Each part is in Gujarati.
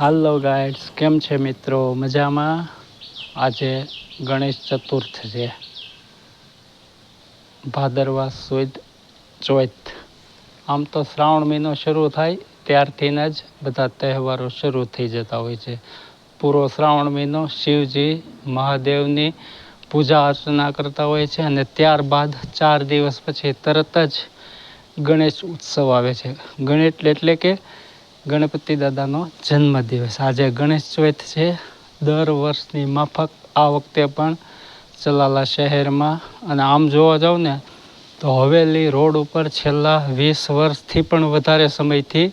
હાલો ગાઈડ્સ કેમ છે મિત્રો? મજામાં? આજે ગણેશ ચતુર્થ છે. ભાદરવા સુદ ચોથ. આમ તો શ્રાવણ મહિનો શરૂ થાય, ત્યારથી જ બધા તહેવારો શરૂ થઈ જતા હોય છે. પૂરો શ્રાવણ મહિનો શિવજી મહાદેવની પૂજા અર્ચના કરતા હોય છે અને ત્યારબાદ ચાર દિવસ પછી તરત જ ગણેશ ઉત્સવ આવે છે. ગણેશ એટલે કે ગણપતિ દાદાનો જન્મદિવસ. આજે ગણેશ ચોથ છે. દર વર્ષની માફક આ વખતે પણ ચલાલા શહેરમાં. અને આમ જોવા જાવ ને, તો હવેલી રોડ ઉપર છેલ્લા વીસ વર્ષથી પણ વધારે સમયથી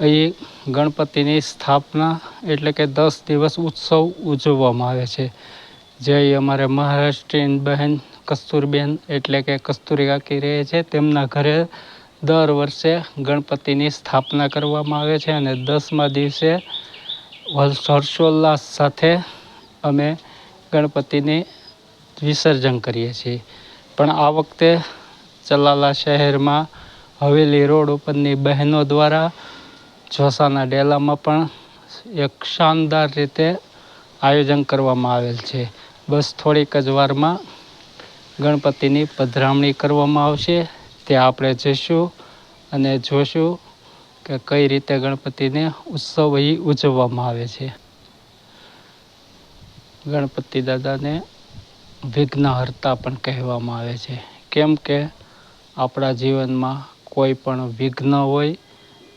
અહીં ગણપતિની સ્થાપના એટલે કે દસ દિવસ ઉત્સવ ઉજવવામાં આવે છે. જે અમારે મહારાષ્ટ્રીયન બહેન કસ્તુરબેન એટલે કે કસ્તુરી કાકી રહે છે, તેમના ઘરે દર વર્ષે ગણપતિની સ્થાપના કરવામાં આવે છે અને દસમા દિવસે હર્ષોલ્લાસ સાથે અમે ગણપતિની વિસર્જન કરીએ છીએ. પણ આ વખતે ચલાલા શહેરમાં હવેલી રોડ ઉપરની બહેનો દ્વારા જોસાના ડેલામાં પણ એક શાનદાર રીતે આયોજન કરવામાં આવેલ છે. બસ થોડીક જ વારમાં ગણપતિની પધરામણી કરવામાં આવશે. ત્યાં આપણે જઈશું અને જોશું કે કઈ રીતે ગણપતિને ઉત્સવ અહીં ઉજવવામાં આવે છે. ગણપતિ દાદાને વિઘ્નહર્તા પણ કહેવામાં આવે છે. કેમ કે આપણા જીવનમાં કોઈ પણ વિઘ્ન હોય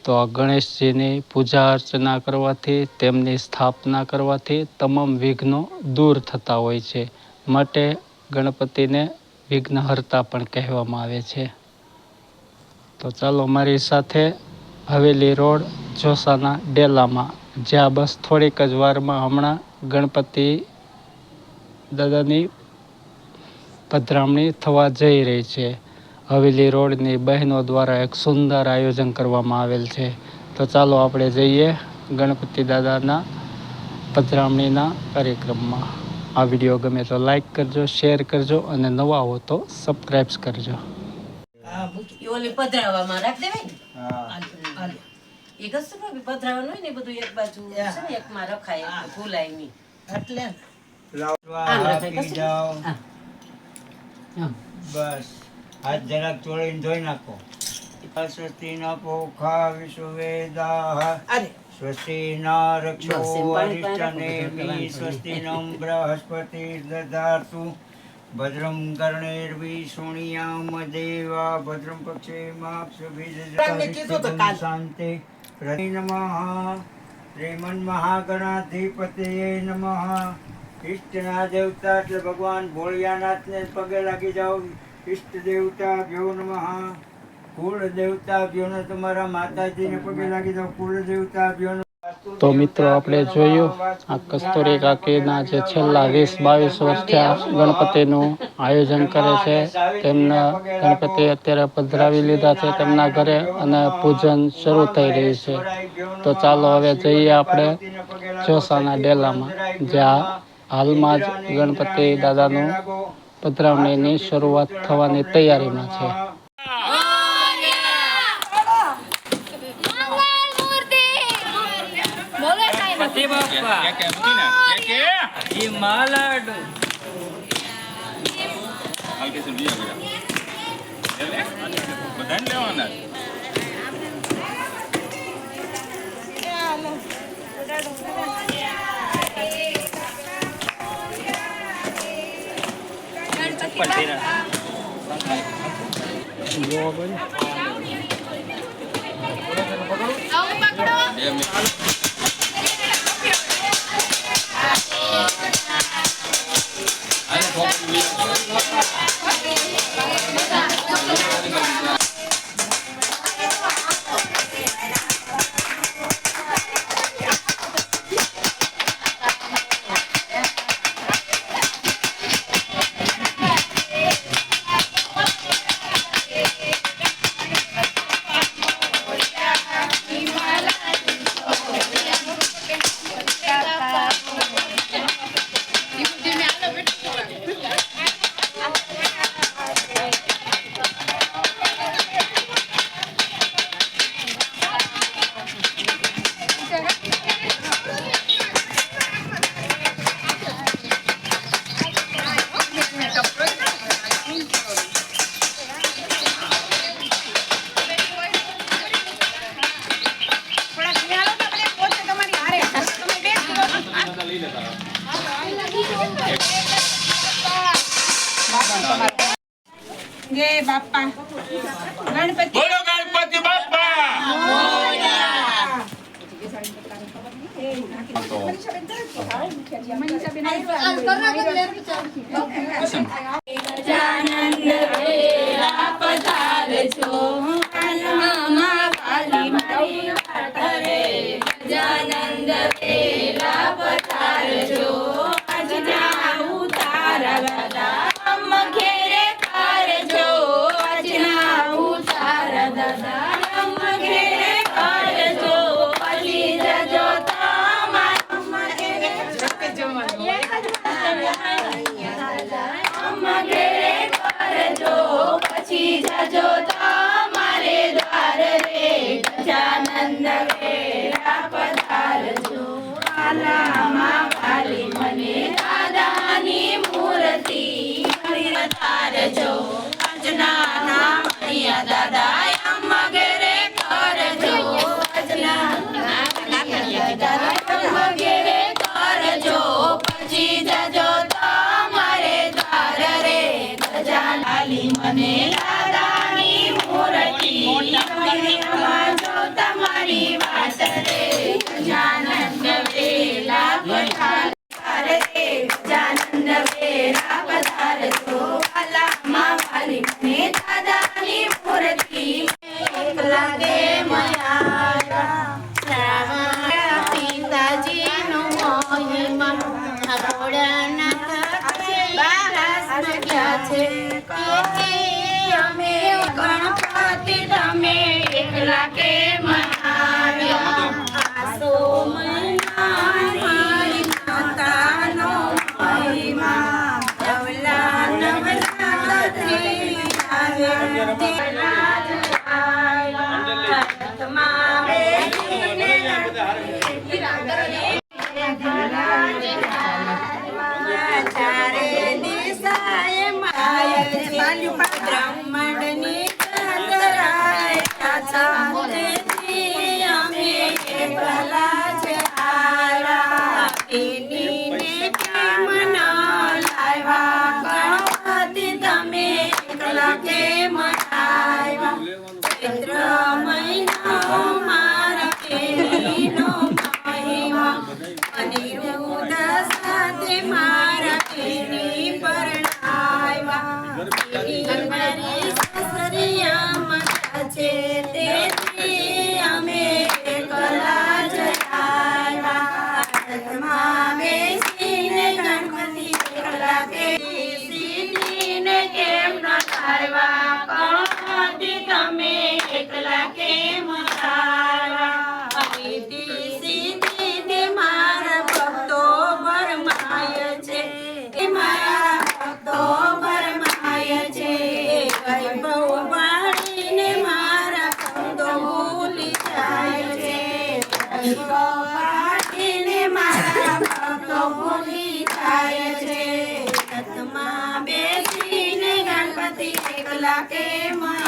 તો આ ગણેશજીની પૂજા અર્ચના કરવાથી, તેમની સ્થાપના કરવાથી તમામ વિઘ્નો દૂર થતા હોય છે. માટે ગણપતિને વિઘ્નહર્તા પણ કહેવામાં આવે છે. તો ચાલો મારી સાથે હવેલી રોડ, જોસાના ડેલામાં, જ્યાં બસ થોડીક જ વારમાં હમણાં ગણપતિ દાદાની પધરામણી થવા જઈ રહી છે. હવેલી રોડની બહેનો દ્વારા એક સુંદર આયોજન કરવામાં આવેલ છે. તો ચાલો આપણે જઈએ ગણપતિ દાદાના પધરામણીના કાર્યક્રમમાં. આ વીડિયો ગમે તો લાઈક કરજો શેર કરજો અને નવા હો તો સબસ્ક્રાઈબ કરજો. હા, મૂકી. ઓલી પધરાવામાં રાખ દેવાય ને હા. હાલે. એ કશું બી પધરાવાનું હોય ને બધું એક બાજુ છે ને એકમાં રખાય ભૂલાય નહીં એટલે લાવવા આમ રખાય, આપી કશું? જાઓ હા. આમ. બસ હાથ જરાક ચોળીને ધોઈ નાખો સ્વસ્તિ ન પોખા વિશ્વવેદાઃ અરે સ્વસ્તિ ન રક્ષો રાખો, સ્વસ્તિ નો બૃહસ્પતિ દધાતુ ભદ્રમ કર્ણેર્વિ શૃણિયામ દેવા ભદ્રમ પક્ષે કાલ. શાંતિ. પ્રતિ નમઃ. શ્રીમન મહાગણાધિપતે નમઃ. ઇષ્ટના દેવતા એટલે ભગવાન ભોળિયાનાથને પગે લાગી જાઓ. ઇષ્ટ દેવતા ભ્યો નમઃ. કુળ દેવતા ભ્યો તમારા માતાજીને પગે લાગી જાઓ. કુળ દેવતા ભ્યો તો મિત્રો આપણે જોયું, આ કસ્તુરી કાકીના જે છેલ્લા વીસ બાવીસ વર્ષથી ગણપતિનું આયોજન કરે છે, તેમના ગણપતિ અત્યારે પધરાવી લીધા છે, તેમના ઘરે અને પૂજન શરૂ થઈ રહ્યું છે. તો ચાલો હવે જઈએ આપણે ચોસાના ડેલામાં, જ્યાં હાલમાં જ ગણપતિ દાદાનું પધરાવણીની શરૂઆત થવાની તૈયારીમાં છે. ગણપતિ બાપ્પા ઈ માલાડુ બધાને લેવાના ચપ્પલ પહેરા જોવા બોલો. બે મિનિટ લઈ લેતા ગે બાપા ગણપતિ બોલો ગણપતિ બાપા મોરિયા આવજો તમારે દ્વાર રે ગજાનંદ વેરા પધારજો. આલામાં કાલી મને દાદાની મૂર્તિ તારજો છે. ભૂલી જાય છે. રથમાં બેસીને ગણપતિ એકલા કે મા